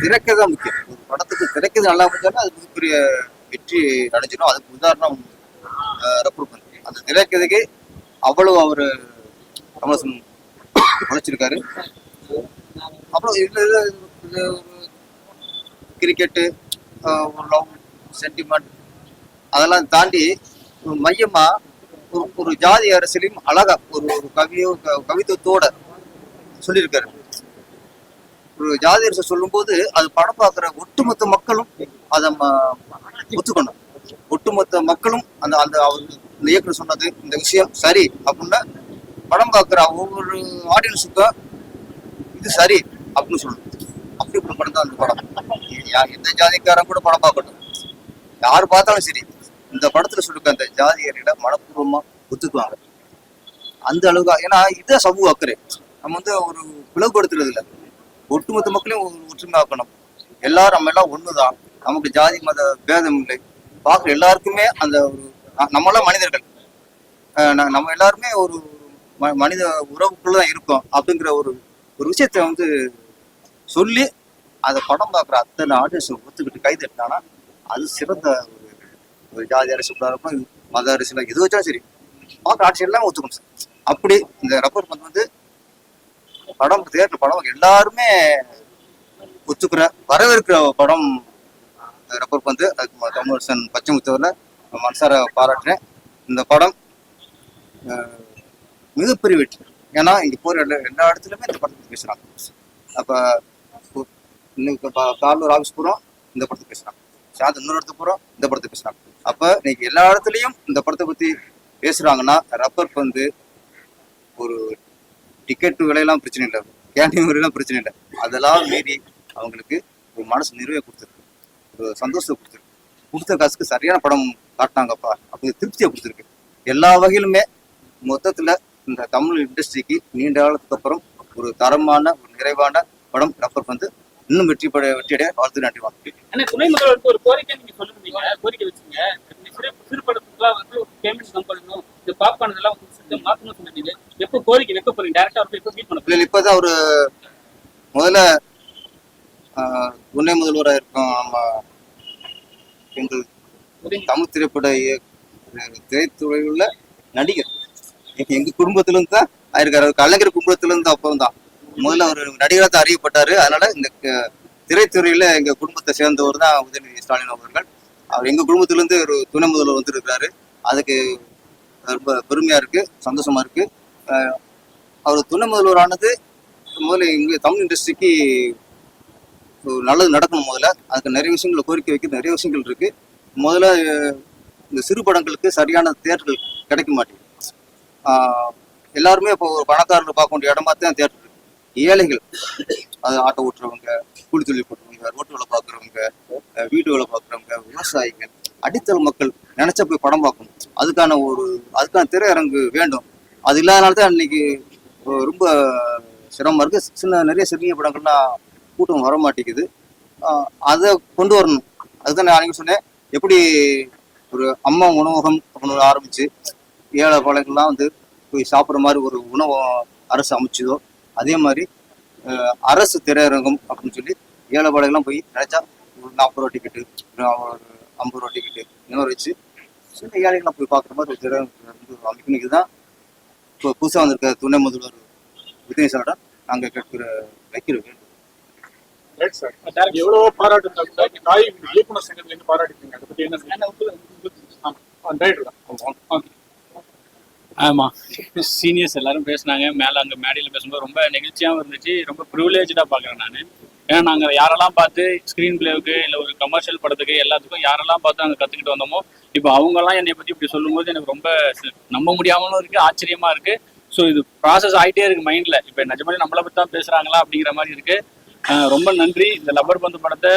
திரைக்கதை தான் முக்கியம். ஒரு படத்துக்கு திரைக்கதை நல்லா முடிஞ்சாலும் அது மிகப்பெரிய வெற்றி அடைஞ்சிடும். அதுக்கு உதாரணம் ரப்பர் அந்த திரைக்கதைக்கு அவ்வளவு அவர் கமலசன் உழைச்சிருக்காரு அப்புறம் இதில் இது- ஒரு கிரிக்கெட்டு ஒரு லவ் சென்டிமெண்ட் அதெல்லாம் தாண்டி ஒரு ஒரு ஒரு ஜாதி அரசியலையும் அழகா ஒரு ஒரு கவியோ க- கவித்துவத்தோட சொல்லியிருக்காரு. ஒரு ஜாதி அரசு சொல்லும்போது அது படம் பார்க்குற ஒட்டுமொத்த மக்களும் அதை ஒத்துக்கணும். ஒட்டுமொத்த மக்களும் அந்த அந்த அவர் இந்த இயக்குனர் சொன்னது இந்த விஷயம் சரி அப்படின்னா படம் பார்க்குற ஒவ்வொரு ஆடியன்ஸுக்கும் இது சரி அப்படின்னு சொல்லணும். அப்படி ஒரு படம் தான் அந்த படம். யா- எந்த ஜாதிக்காரன் கூட படம் பார்க்கட்டும். யார் பார்த்தாலும் சரி. இந்த படத்துல சொல்லிருக்க அந்த ஜாதியர்களை மனப்பூர்வமா ஒத்துக்குவாங்க. அந்த அளவுக்கு ஏன்னா இதுதான் சமூக அக்கறை. நம்ம வந்து ஒரு பிளவுபடுத்துறது இல்லை. ஒட்டுமொத்த மக்களையும் ஒரு ஒற்றுமை ஆக்கணும் எல்லாரும் நம்ம எல்லாம் ஒண்ணுதான். நமக்கு ஜாதி மத பேதம் இல்லை. பார்க்குற எல்லாருக்குமே அந்த ஒரு ந- நம்மளாம் மனிதர்கள். நம்ம எல்லாருமே ஒரு ம- மனித உறவுக்குள்ள தான் இருக்கோம் அப்படிங்கிற ஒரு ஒரு விஷயத்த வந்து சொல்லி அதை படம் பார்க்குற அத்தனை ஆடியன்ஸ் ஒத்துக்கிட்டு கை தட்டினானா அது சிறந்த ஒரு ஒரு ஜாதி அரசு இருக்கும் மத அரசியல் எது வச்சாலும் சரி பார்க்குற ஆட்சி எல்லாமே ஒத்துக்கணும் சார். அப்படி இந்த ரப்பர் பந்து வந்து படம் தேட்டர் படம் எல்லாருமே ஒத்துக்கிற வரவேற்கிற படம் ரப்பர் பந்து அதுக்கு தமிழரசன் பச்சை முத்தவரில் மனசார பாராட்டுறேன். இந்த படம் மிகப்பெரிய வெற்றி. ஏன்னா இங்கே போற எல்லா எல்லா இடத்துலயுமே இந்த படத்தை பத்தி பேசுறாங்க. அப்ப இன்னைக்கு இப்போ காலூர் ஆஃபீஸ் போகிறோம் இந்த படத்தை பேசுறாங்க. சாயந்தரம் இன்னொரு இடத்துக்கு போறோம் இந்த படத்தை பேசுறாங்க. அப்ப இன்னைக்கு எல்லா இடத்துலயும் இந்த படத்தை பத்தி பேசுறாங்கன்னா ரப்பர் பந்து ஒரு டிக்கெட் விலையெல்லாம் பிரச்சனை இல்லை. கேண்டீன் விலையெல்லாம் பிரச்சனை இல்லை. அதெல்லாம் மீறி அவங்களுக்கு ஒரு மனசு நிறைவே கொடுத்துருக்கு. ஒரு சந்தோஷத்தை கொடுத்துருக்கு. கொடுத்த காசுக்கு சரியான படம் காட்டினாங்கப்பா. அப்படி திருப்தியை கொடுத்துருக்கு. எல்லா வகையிலுமே மொத்தத்துல இந்த தமிழ் இண்டஸ்ட்ரிக்கு நீண்ட காலத்துக்கு அப்புறம் ஒரு தரமான ஒரு நிறைவான படம் ரப்பர் பந்து இன்னும் வெற்றி பட வெற்றியடைய வாழ்த்து வணக்கம். ஆனா துணை முதல்வருக்கு ஒரு கோரிக்கை நீங்க சொல்லிருந்தீங்க கோரிக்கை வச்சீங்க சிறு படத்துக்குலாம் வந்து ஒரு பேமெண்ட் இந்த பாப்கார்ன் இதெல்லாம் சிஸ்டம் எப்போ கோரிக்கை வைக்க போறீங்க டேரக்டா அவருக்கு எப்போ மீட் பண்ண போறீங்க இல்லை இப்பதான் ஒரு முதல்ல துணை முதல்வராக இருக்கும். நம்ம எங்கள் தமிழ் திரைப்பட திரைத்துறையில் உள்ள நடிகர். எங்க- எங்க குடும்பத்துல இருந்து தான் ஆயிருக்காரு. கலைஞர் குடும்பத்துல இருந்து அப்போ தான். முதல்ல அவர் நடிகராக தான் அறியப்பட்டாரு. அதனால இந்த க- திரைத்துறையில எங்க குடும்பத்தை சேர்ந்தவர் தான் உதயநிதி ஸ்டாலின் அவர்கள். அவர் எங்க குடும்பத்திலேருந்து ஒரு துணை முதல்வர் வந்திருக்கிறாரு. அதுக்கு ரொம்ப பெருமையா இருக்கு சந்தோஷமா இருக்கு. அவர் துணை முதல்வரானது முதல்ல இங்க தமிழ் இண்டஸ்ட்ரிக்கு நல்லது நடக்கணும் முதல்ல. அதுக்கு நிறைய விஷயங்களை கோரிக்கை வைக்க நிறைய விஷயங்கள் இருக்கு. முதல்ல இந்த சிறு படங்களுக்கு சரியான தேட்டர்கள் கிடைக்க மாட்டேங்குது. எல்லாருமே இப்போ ஒரு பணக்காரர்கள் பார்க்க வேண்டிய இடமா தான் தேட்டர் ஏழைகள். அது ஆட்டோ ஓட்டுறவங்க கூலி தொழில் போட்டுறவங்க ரோட்டு வேலை பார்க்குறவங்க வீட்டு வேலை பார்க்குறவங்க விவசாயிகள் அடித்தள மக்கள் நினைச்ச போய் படம் பார்க்கணும். அதுக்கான ஒரு அதுக்கான திரையரங்கு வேண்டும். அது இல்லாதனால தான் இன்னைக்கு ரொம்ப சிரமமா இருக்கு. சின்ன நிறைய சிறிய படங்கள்லாம் கூட்டம் வர மாட்டேங்குது. அதை கொண்டு வரணும். அதுதான் நான் அன்னைக்கு சொன்னேன். எப்படி ஒரு அம்மா உணவகம் அப்படின்னு ஆரம்பிச்சு ஏழை பழங்கள்லாம் வந்து போய் சாப்பிட்ற மாதிரி ஒரு உணவகம் அரசு அமைச்சதோ அதே மாதிரி அரசு திரையரங்கம் அப்படின்னு சொல்லி ஏழை பாளையெல்லாம் போய் நினைச்சா ஒரு நாற்பது ரூபா டிக்கெட்டு ஒரு ஐம்பது ரூபா டிக்கெட்டு இந்த மாதிரி வச்சு சின்ன ஏழைகள்லாம் போய் பார்க்குற மாதிரி ஒரு திரையரங்கம் அமைக்கணும். இதுதான் இப்போ புதுசாக வந்திருக்க துணை முதல்வர் சாரிடம் நாங்கள் கேட்கிற வைக்கிற வேண்டும் ரைட் சார் எவ்வளவோ பாராட்டு இருந்தா கூட இந்த காய் இயக்குனர் சங்கத்துல இருந்து பாராட்டிருக்கீங்க அதை பத்தி என்ன ஆமாம் ஆமா. சீனியர்ஸ் எல்லாரும் பேசுனாங்க. மேல அங்க மேடையில பேசும்போது ரொம்ப நெகிழ்ச்சியாவும் இருந்துச்சு. ரொம்ப ப்ரிவிலேஜா பாக்குறேன் நான். ஏன்னா நாங்க யாரெல்லாம் பார்த்து ஸ்கிரீன் பிளேவுக்கு இல்ல ஒரு கமர்ஷியல் படத்துக்கு எல்லாத்துக்கும் யாரெல்லாம் பார்த்து அங்க கத்துக்கிட்டு வந்தோமோ இப்போ அவங்க எல்லாம் என்னை பத்தி இப்படி சொல்லும்போது எனக்கு ரொம்ப நம்ப முடியாமலும் இருக்கு ஆச்சரியமா இருக்கு. ஸோ இது ப்ராசஸ் ஆகிட்டே இருக்கு மைண்ட்ல இப்போ நிஜமாலே நம்மளை பத்தி தான் பேசுறாங்களா அப்படிங்கிற மாதிரி இருக்கு. ரொம்ப நன்றி. இந்த லப்பர் பந்து படத்தை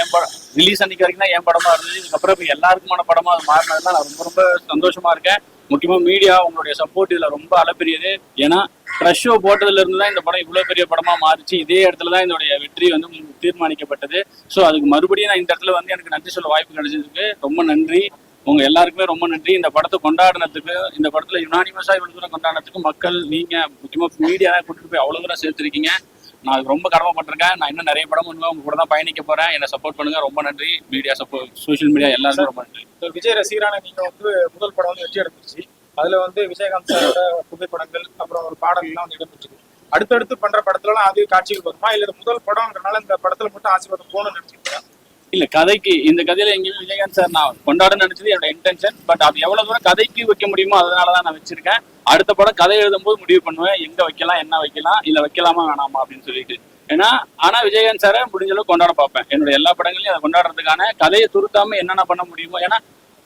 என் படம் ரிலீஸ் அன்னைக்கு வரைக்கும் தான் என் படமா இருந்துச்சு. இதுக்கப்புறம் இப்போ எல்லாருக்குமான படமா அது மாறினதுல நான் ரொம்ப ரொம்ப சந்தோஷமா இருக்கேன். முக்கியமா மீடியா உங்களுடைய சப்போர்ட் இதுல ரொம்ப அளப்பெரியது. ஏன்னா க்ரஷ் ஷோ போட்டதுல இருந்து தான் இந்த படம் இவ்வளவு பெரிய படமா மாறிச்சு. இதே இடத்துல தான் இதோடைய வெற்றி வந்து தீர்மானிக்கப்பட்டது. ஸோ அதுக்கு மறுபடியும் நான் இந்த இடத்துல வந்து எனக்கு நன்றி சொல்ல வாய்ப்பு கிடைச்சதுக்கு ரொம்ப நன்றி. உங்க எல்லாருக்குமே ரொம்ப நன்றி. இந்த படத்தை கொண்டாடினதுக்கு இந்த படத்துல யுனானிமஸா இவ்வளவு தூரம் கொண்டாடினதுக்கு மக்கள் நீங்க முக்கியமா மீடியா கூட்டிட்டு போய் அவ்வளவு தூரம் சேர்த்திருக்கீங்க. நான் ரொம்ப கடமைப்பட்டிருக்கேன். நான் இன்னும் நிறைய படம் பண்ணுவேன். உங்க கூட தான் பயணிக்க போறேன். என்னை சப்போர்ட் பண்ணுங்க. ரொம்ப நன்றி. மீடியா சப்போர்ட் சோஷியல் மீடியா எல்லாருமே ரொம்ப நன்றி. விஜய் ரசிகரான நீங்க வந்து முதல் படம் வந்து வெற்றி அடைஞ்சிருச்சு. அதுல வந்து விஜயகாந்த் சாரோட புகைப்படங்கள் அப்புறம் ஒரு பாடல் எல்லாம் வந்து இடம்பெற்றது. அடுத்தடுத்து பண்ற படத்துலலாம் அது காட்சிகள் வருமா? இல்ல முதல் படம்ன்றனால இந்த படத்துல மட்டும் ஆசீர்வாதம் போகணும்னு நினைச்சிருக்கேன் இல்ல கதைக்கு இந்த கதையில எங்கேயும் விஜயகாந்த் சார் நான் கொண்டாட நினைச்சது என்னோட இன்டென்ஷன் பட் அது எவ்வளவு தூரம் கதைக்கு வைக்க முடியுமோ அதனாலதான் நான் வச்சிருக்கேன். அடுத்த படம் கதை எழுதும்போது முடிவு பண்ணுவேன். எங்க வைக்கலாம் என்ன வைக்கலாம் இல்ல வைக்கலாமா வேணாமா அப்படின்னு சொல்லிட்டு. ஏன்னா ஆனா விஜயகாந்த் சாரை முடிஞ்ச அளவுக்கு கொண்டாட பார்ப்பேன். என்னோட எல்லா படங்களையும் அதை கொண்டாடுறதுக்கான கதையை துருத்தாம என்னென்ன பண்ண முடியுமோ ஏன்னா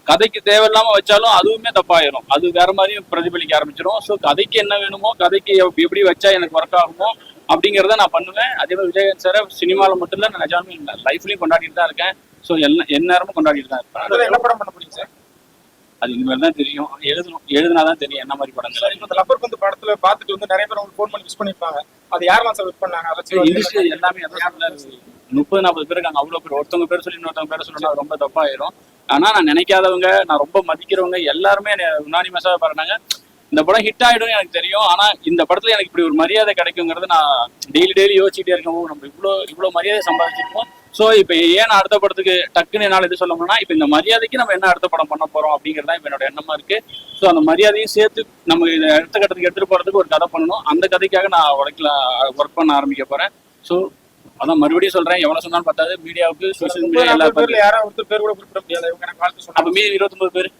கதைக்கு தேவையில்லாம வச்சாலும் அதுவுமே தப்பாயிரும். அது வேற மாதிரியும் பிரதிபலிக்க ஆரம்பிச்சிடும் ஸோ கதைக்கு என்ன வேணுமோ கதைக்கு எப்படி வச்சா எனக்கு ஒர்க் ஆகுமோ அப்படிங்கிறத நான் பண்ணுவேன். அதே மாதிரி விஜயகாந்த் சாரை சினிமாவில் மட்டும் இல்லை நான் நிஜாமே லைஃப்லயும் கொண்டாடிட்டு தான் இருக்கேன். ஸோ எல்லா எந்நேரமும் கொண்டாடிட்டு தான் இருப்பேன். என்ன படம் பண்ண முடியும் சார்? அது இனிமேல் தான் தெரியும். எழுதணும் எழுதுனாதான் தெரியும் என்ன மாதிரி படங்கள். சார் இப்போ லப்பர் பந்து படத்துல பார்த்துட்டு வந்து நிறைய பேர் உங்களுக்கு ஃபோன் பண்ணி விஷ் பண்ணிருப்பாங்க அது யாரெல்லாம் சார் விஷ் பண்ணாங்க? இண்டஸ்ட்ரி எல்லாமே அதான். முப்பது நாற்பது பேர் இருக்காங்க. அவ்வளவு பேர். ஒருத்தவங்க பேர் சொல்லி இன்னொருத்தவங்க பேர் சொல்லணும் ரொம்ப தப்பாயிரும். ஆனா நான் நினைக்காதவங்க நான் ரொம்ப மதிக்கிறவங்க எல்லாருமே உனானிமஸா பாருனாங்க இந்த படம் ஹிட் ஆயிடும் எனக்கு தெரியும். ஆனா இந்த படத்துல எனக்கு இப்படி ஒரு மரியாதை கிடைக்குங்கிறது நான் டெய்லி டெய்லி யோசிச்சுட்டே இருக்கவும் நம்ம இவ்வளோ இவ்வளோ மரியாதை சம்பாதிச்சிருக்கோம். ஸோ இப்போ ஏன் அடுத்த படத்துக்கு டக்குன்னு என்னால் இது சொல்ல முடியும்னா இப்போ இந்த மரியாதைக்கு நம்ம என்ன அடுத்த படம் பண்ண போறோம் அப்படிங்கிறது தான் இப்போ என்னோட எண்ணமா இருக்கு. ஸோ அந்த மரியாதையும் சேர்த்து நம்ம இதை அடுத்த கட்டத்துக்கு எடுத்துட்டு போறதுக்கு ஒரு கதை பண்ணணும். அந்த கதைக்காக நான் உழைக்கல ஒர்க் பண்ண ஆரம்பிக்க போறேன். ஸோ அதான் மறுபடியும் சொல்றேன். எவ்வளவு சொன்னாலும் பத்தாது. மீடியாவுக்கு சோஷியல் மீடியா எல்லா பேர்ல யாராவது ஒருத்தர் பேர் கூட குறிப்பிட முடியாது. இவங்க எனக்கு வாழ்த்து அப்ப சொன்னாங்க மீதி இருபத்தொன்பது பேர்.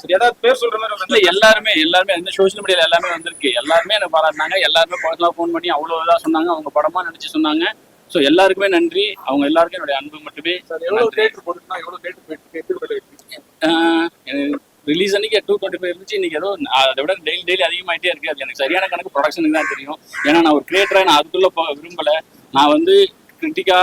சரி ஏதாவது பேர் சொல்ற மாதிரி இல்ல எல்லாருமே எல்லாருமே இந்த சோஷியல் மீடியால எல்லாமே வந்திருக்கு. எல்லாருமே எனக்கு பாராட்டினாங்க எல்லாருமே பர்சனலா ஃபோன் பண்ணி அவ்வளவு இதா சொன்னாங்க அவங்க படமா நினைச்சு சொன்னாங்க. ஸோ எல்லாருக்குமே நன்றி. அவங்க எல்லாருக்கும் என்னுடைய அன்பு மட்டுமே. ரிலீஸ் அன்னைக்கு டூ டுவெண்ட்டி ஃபைவ் இருந்துச்சு. இன்னைக்கு ஏதோ அதை விட டெய்லி டெய்லி அதிகமாயிட்டே இருக்கு. அது எனக்கு சரியான கணக்கு ப்ரொடக்ஷனுக்கு தான் தெரியும். ஏன்னா நான் ஒரு கிரியேட்டரா நான் அதுக்குள்ள போக விரும்பல. நான் வந்து கிரிட்டிக்கா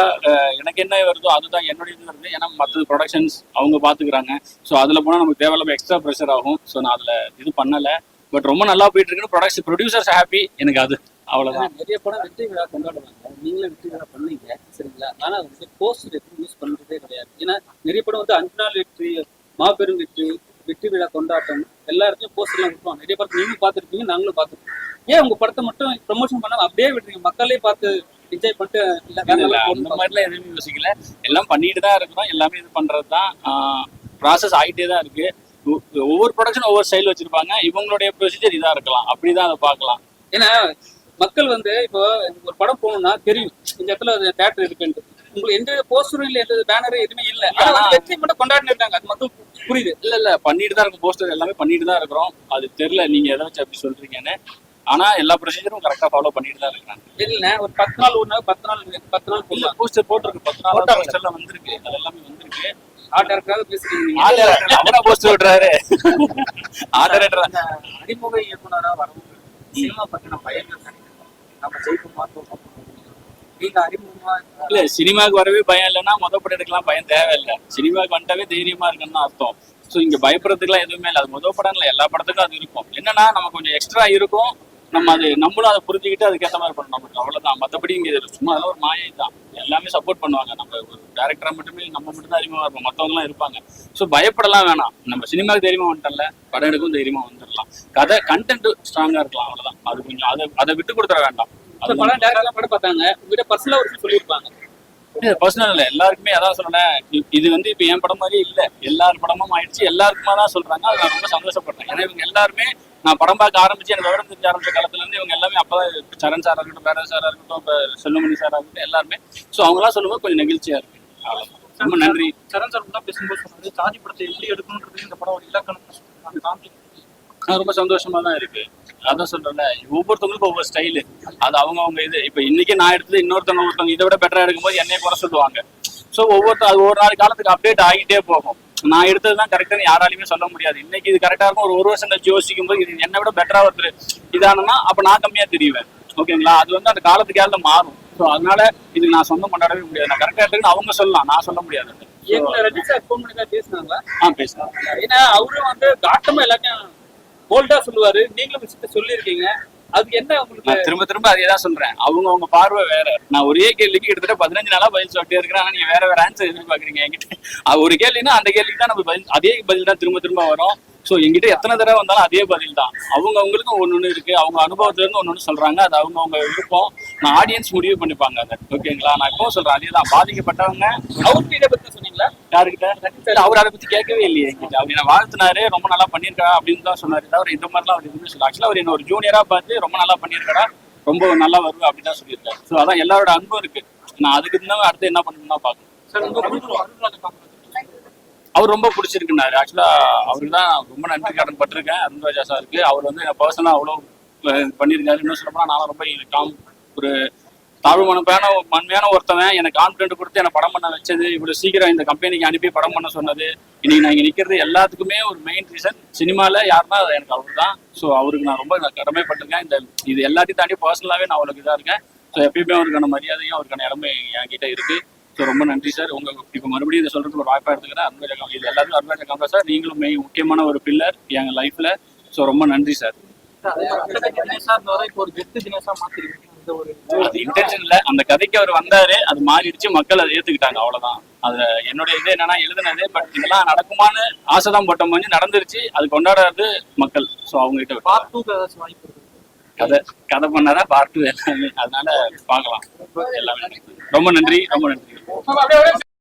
எனக்கு என்ன வருதோ அதுதான் என்னுடைய இது வருது. ஏன்னா மற்ற ப்ரொடக்ஷன்ஸ் அவங்க பாத்துக்கிறாங்க. ஸோ அதுல போனா நமக்கு தேவையில்லாம எக்ஸ்ட்ரா ப்ரெஷர் ஆகும். ஸோ நான் அதுல இது பண்ணல. பட் ரொம்ப நல்லா போயிட்டு இருக்குன்னு ப்ரொடக்ஷன் ப்ரொடியூசர்ஸ் ஹாப்பி எனக்கு அது. அவ்வளவுதான். நிறைய படம் வெற்றி விழா கொண்டாடுவாங்க. நீங்களும் வெற்றி விழா பண்ணீங்க சரிங்களா? ஆனா வந்து போஸ்டர் எதுவும் யூஸ் பண்றதே கிடையாது. ஏன்னா நிறைய படம் வந்து அஞ்சு நாள் வெற்றி மாபெரும் வெற்றி வெற்றி விழா கொண்டாட்டம் எல்லா போஸ்டர் போஸ்டர்லாம் கொடுப்பாங்க நிறைய படத்தை நீங்களும் பார்த்துருப்பீங்க நாங்களும் பார்த்துருப்போம். ஏன் உங்க படத்தை மட்டும் ப்ரமோஷன் பண்ணாம அப்படியே விட்டுருங்க மக்களே பார்த்து என்ஜாய் பண்ணிட்டு அந்த மாதிரிலாம் எதுவுமே யோசிக்கல. எல்லாம் பண்ணிட்டு தான் இருக்கிறோம் எல்லாமே இது பண்றது தான் ப்ராசஸ் ஆகிட்டே தான் இருக்கு. ஒவ்வொரு ப்ரொடக்ஷன் ஒவ்வொரு ஸ்டைல் வச்சிருப்பாங்க. இவங்களுடைய ப்ரொசீஜர் இதா இருக்கலாம். அப்படிதான் அதை பார்க்கலாம். ஏன்னா மக்கள் வந்து இப்போ ஒரு படம் போகணும்னா தெரியும். இந்த இடத்துல தேட்டர் இருக்குன்ட்டு. உங்களுக்கு எந்த போஸ்டரும் இல்ல எந்த பேனரும் எதுவுமே இல்ல. ஆனா வெற்றி மட்டும் கொண்டாடினு இருக்காங்க. அது மட்டும் புரியுது. இல்ல இல்ல பண்ணிட்டு தான் இருக்கும். போஸ்டர் எல்லாமே பண்ணிட்டு தான் இருக்கிறோம். அது தெரியல நீங்க எதை வச்சு அப்படி சொல்றீங்கன்னு. ஆனா எல்லா ப்ரொசீஜரும் கரெக்டா ஃபாலோ பண்ணிட்டு தான் இருக்கிறாங்க இல்ல ஒரு பத்து நாள் நாள் பத்து நாள் பத்து நாள் இல்ல போஸ்டர் போட்டிருக்கு பத்து நாள் போட்டாங்க. போஸ்டர் எல்லாம் வந்திருக்கு அது எல்லாமே வந்திருக்கு. ஆர்ட் பேசுறீங்க அவனா போஸ்டர் விடுறாரு அந்த அறிமுக இயக்குனரா வரவங்க சினிமா பத்தின பயங்கள் நம்ம ஜெயிக்குமா? நீங்க அறிமுகமா இல்ல சினிமாவுக்கு வரவே பயம் இல்லைன்னா மொத படம் எடுக்கலாம் பயம் தேவையில்லை. சினிமாவுக்கு வந்துட்டாவே தைரியமா இருக்குன்னு அர்த்தம். ஸோ இங்க பயப்படுறதுக்குலாம் எதுவுமே இல்லை. அது மொதல் படம் இல்லை எல்லா படத்துக்கும் அது இருக்கும். என்னன்னா நம்ம கொஞ்சம் எக்ஸ்ட்ரா இருக்கும். நம்ம அது நம்மளும் அதை புரிஞ்சுக்கிட்டு அதுக்கேற்ற மாதிரி பண்ணணும். நமக்கு அவ்வளவுதான். மற்றபடி இங்க சும்மா அதெல்லாம் ஒரு மாயை தான். எல்லாமே சப்போர்ட் பண்ணுவாங்க. நம்ம ஒரு டேரக்டரா மட்டுமே நம்ம மட்டும் தான் அறிமுகமா இருப்போம். மற்றவங்கலாம் இருப்பாங்க. ஸோ பயப்படலாம் வேணாம். நம்ம சினிமாவுக்கு தைரியமா வந்துட்டல படம் எடுக்கும் தைரியமா வந்துடலாம். கதை கண்டென்ட் ஸ்ட்ராங்கா இருக்கலாம். அவ்வளவுதான். அது கொஞ்சம் அதை அதை விட்டு கொடுத்துட வேண்டாம். அது படம் டேரக்டா படம் பார்த்தாங்க. உங்ககிட்ட பர்சனலா ஒரு சொல்லியிருப்பாங்க. பர்சனல் இல்லை. எல்லாருக்குமே அதான் சொன்னேன். இது வந்து இப்போ என் படம் மாதிரியே இல்லை. எல்லார் படமும் ஆயிடுச்சு. எல்லாருக்குமா தான் சொல்றாங்க. அது நான் ரொம்ப சந்தோஷப்படுறேன் ஏன்னா இவங்க எல்லாருமே நான் படம் பார்க்க ஆரம்பிச்சு எனக்கு விவரம் தெரிஞ்ச ஆரம்பிச்ச காலத்துல இருந்து இவங்க எல்லாமே அப்பதான் சரண் சாரா இருக்கட்டும் பேரன் சாரா இருக்கட்டும் இப்போ செல்வமணி சாரா இருக்கட்டும் எல்லாருமே. ஸோ அவங்களாம் சொல்லும்போது கொஞ்சம் நெகிழ்ச்சியா இருக்கு. ரொம்ப நன்றி. சரண் சார் தான் பேசும்போது சொன்னாரு ஜாதி படத்தை எப்படி எடுக்கணுன்றது இந்த படம் ஒரு இலக்கணம் ரொம்ப சந்தோஷமா தான் இருக்கு. அதான் சொல்றேன்ல ஒவ்வொருத்தவங்களுக்கும் ஒவ்வொரு ஸ்டைலு அது அவங்க அவங்க இது. இப்போ இன்னைக்கு நான் எடுத்தது இன்னொருத்தவங்க ஒருத்தவங்க இதை விட பெட்டரா எடுக்கும்போது என்னைய குறை சொல்லுவாங்க. ஸோ ஒவ்வொருத்தர் அது ஒரு நாள் காலத்துக்கு அப்டேட் ஆகிட்டே போகும். நான் எடுத்தது தான் கரெக்டானு யாராலையுமே சொல்ல முடியாது. இன்னைக்கு இது கரெக்டா இருக்கும். ஒரு ஒரு வருஷம் கழிச்சு யோசிக்கும் போது இது என்னை விட பெட்டரா ஒருத்தர் இதானா அப்ப நான் கம்மியா தெரியுவேன் ஓகேங்களா? அது வந்து அந்த காலத்துக்கு ஏழ மாறும். ஸோ அதனால இது நான் சொந்தம் கொண்டாடவே முடியாது. நான் கரெக்டா எடுத்துக்கணும் அவங்க சொல்லலாம். நான் சொல்ல முடியாது ஆ பேசுறேன் ஏன்னா அவரும் வந்து காட்டமா எல்லாத்தையும் போல்டா சொல்லுவாரு. நீங்களும் சொல்லியிருக்கீங்க. அதுக்கு என்ன உங்களுக்கு? திரும்ப திரும்ப அதே தான் சொல்றேன். அவங்க அவங்க பார்வை வேற. நான் ஒரே கேள்விக்கு கிட்டத்தட்ட பதினஞ்சு நாளா பதில் சொல்லிட்டே இருக்கிறேன். ஆனா நீங்க வேற வேற ஆன்சர் எதிர்பார்க்கறீங்க என்கிட்ட. ஒரு கேள்வினா அந்த கேள்விக்கு தான் நம்ம பதில் அதே பதில் தான் திரும்ப திரும்ப வரும். ஸோ எங்கிட்ட எத்தனை தடவை வந்தாலும் அதே பதில் தான். அவங்க அவங்களுக்கும் ஒன்று ஒன்று இருக்கு. அவங்க அனுபவத்துல இருந்து ஒன்று ஒன்று சொல்றாங்க. அது அவங்க அவங்க விருப்பம். நான் ஆடியன்ஸ் முடிவு பண்ணிப்பாங்க அதை. ஓகேங்களா நான் இப்போ சொல்றேன். அதே தான். பாதிக்கப்பட்டவங்க அவங்க இதை யாருக்கிட்ட? அவர் அதை பத்தி கேட்கவே இல்லையே என்கிட்ட. அவர் என்ன வாழ்த்தினாரு ரொம்ப நல்லா பண்ணியிருக்கா அப்படின்னு தான் சொன்னாரு. தவிர இந்த மாதிரிலாம் அவர் எதுவுமே சொல்ல ஆக்சுவலா அவர் என்ன ஒரு ஜூனியரா பார்த்து ரொம்ப நல்லா பண்ணியிருக்கா ரொம்ப நல்லா வருவா அப்படின்னு தான் சொல்லியிருக்காரு. ஸோ அதான் எல்லாரோட அன்பும் இருக்கு. நான் அதுக்கு இருந்தாலும் அடுத்து என்ன பண்ணணும்னா பார்க்கணும். அவர் ரொம்ப பிடிச்சிருக்குனாரு. ஆக்சுவலா அவருக்கு தான் ரொம்ப நன்றி கடன் பட்டிருக்கேன். அருண்ராஜா சாருக்கு அவர் வந்து என்ன பர்சனலாக அவ்வளோ பண்ணியிருக்காரு. இன்னும் சொல்லப்போனா நானும் ரொம்ப காம் ஒரு தாழ்வு மனப்பான மண்மையான ஒருத்தவன் எனக்கு கான்ஃபிடென்ட் கொடுத்து என்னை படம் பண்ண வச்சது இவ்வளவு சீக்கிரம் இந்த கம்பெனிக்கு அனுப்பி படம் பண்ண சொன்னது. இன்னைக்கு நான் இங்க நிக்கிறது எல்லாத்துக்குமே ஒரு மெயின் ரீசன் சினிமால யாருன்னா அது எனக்கு அவர் தான் ஸோ அவருக்கு நான் ரொம்ப நான் கடமைப்பட்டிருக்கேன். இந்த இது எல்லாத்தையும் தாண்டி பர்சனலாவே நான் அவருக்கு இதாக இருக்கேன். ஸோ எப்பயுமே அவருக்கான மரியாதையும் அவருக்கான இடமே என்கிட்ட இருக்கு. ஸோ ரொம்ப நன்றி சார் உங்க இப்போ மறுபடியும் இதை சொல்றதுக்கு ஒரு வாய்ப்பா எடுத்துக்கிறேன் அன்பராஜா இது எல்லாத்துக்கும் அன்பராஜா கம்பா சார் நீங்களும் மெயின் முக்கியமான ஒரு பில்லர் எங்க லைஃப்ல ஸோ ரொம்ப நன்றி சார் இப்போ ஒரு கெத்து தினேஷா மாத்திருக்கீங்க? அது இன்டென்ஷன் இல்ல. அந்த கதைக்கு அவர் வந்தாரு. அது மாறிடுச்சு. மக்கள் அதை ஏத்துக்கிட்டாங்க. அவ்வளவுதான். அதுல என்னுடைய இது என்னன்னா எழுதுனது பட் இதெல்லாம் நடக்குமான்னு ஆசைதான் போட்ட மாதிரி நடந்துருச்சு. அது கொண்டாடுறது மக்கள். ஸோ அவங்க கிட்ட பார்ட் டூக்கு ஏதாச்சும் வாய்ப்பு இருக்கு கதை கதை பண்ணாதான் பார்ட் டூ எல்லாமே. அதனால பார்க்கலாம். எல்லாமே. ரொம்ப நன்றி. ரொம்ப நன்றி.